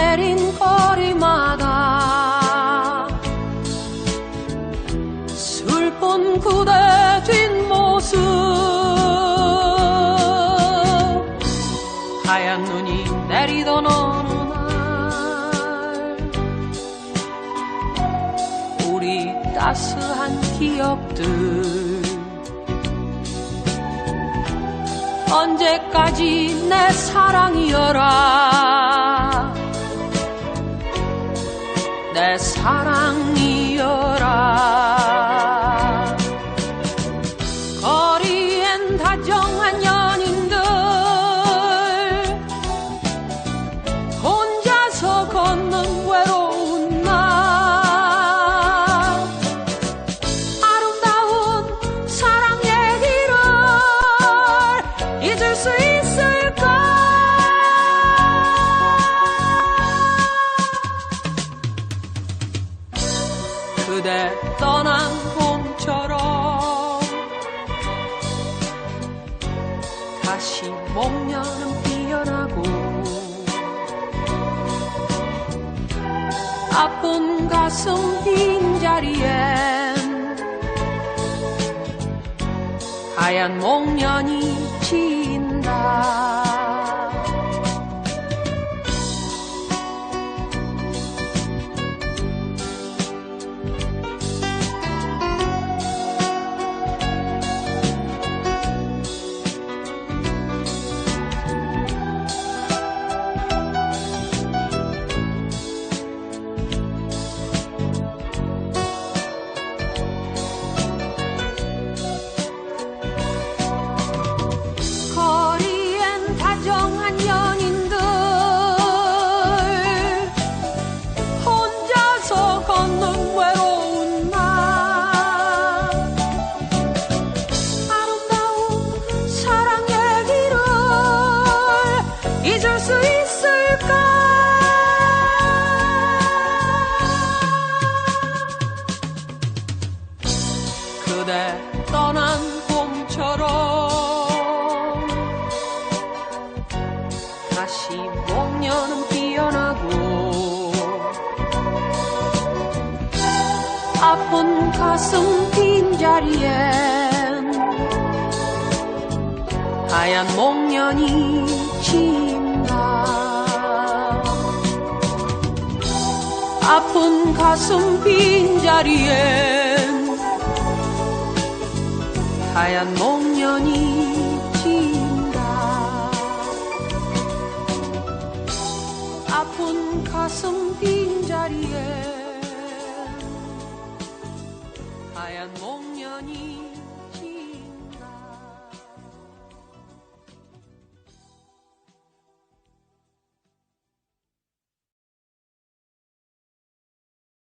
내린 거리마다 슬픈 그대 뒷모습. 하얀 눈이 내리던 어느 날 우리 따스한 기억들 언제까지 내 사랑이여라 내 사랑이여라. 거리엔 다정한 연인들. 혼자서 걷는 외로운 날. 아름다운 사랑 얘기를 잊을 수 있을 그대 떠난 봄처럼. 다시 목련은 피어나고 아픈 가슴 빈자리엔 하얀 목련이 진 그대 떠난 봄처럼. 다시 목련은 피어나고 아픈 가슴 빈자리엔 하얀 목련이 진다. 아픈 가슴 빈자리엔 하얀 목련이 진다. 아픈 가슴 빈자리에 하얀 목련이